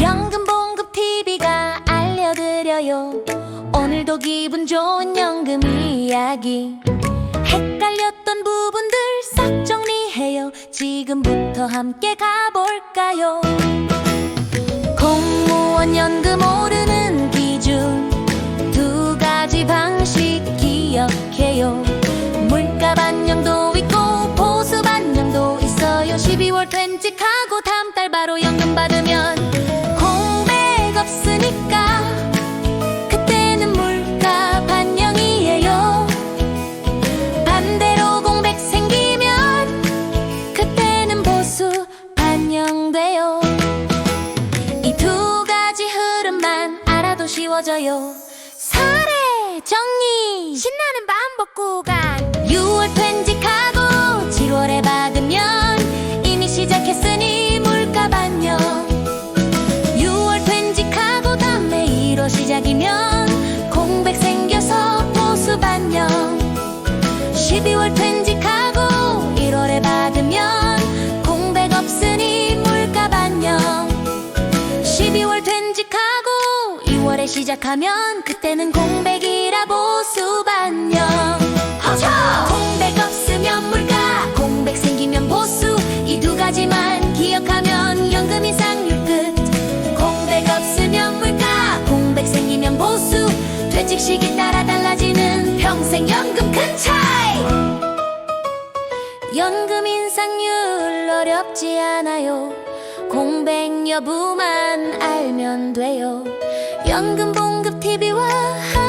연금 봉급 TV가 알려드려요. 오늘도 기분 좋은 연금 이야기. 헷갈렸던 부분들 싹 정리해요. 지금부터 함께 가볼까요? 공무원 연금 오르는 기준 두 가지 방식 기억해요. 물가 반영도 있고 보수 반영도 있어요. 12월 퇴직하고 다음 달 바로 연금 받으면 쉬워져요. 사례 정리. 신나는 반복 구간 시작하면 그때는 공백이라 보수 반영 허저! 공백 없으면 물가 공백 생기면 보수. 이 두 가지만 기억하면 연금 인상률 끝. 공백 없으면 물가 공백 생기면 보수. 퇴직 시기 따라 달라지는 평생 연금 큰 차이. 연금 인상률 어렵지 않아요 여부만 알면 돼요. 연금 봉급 TV와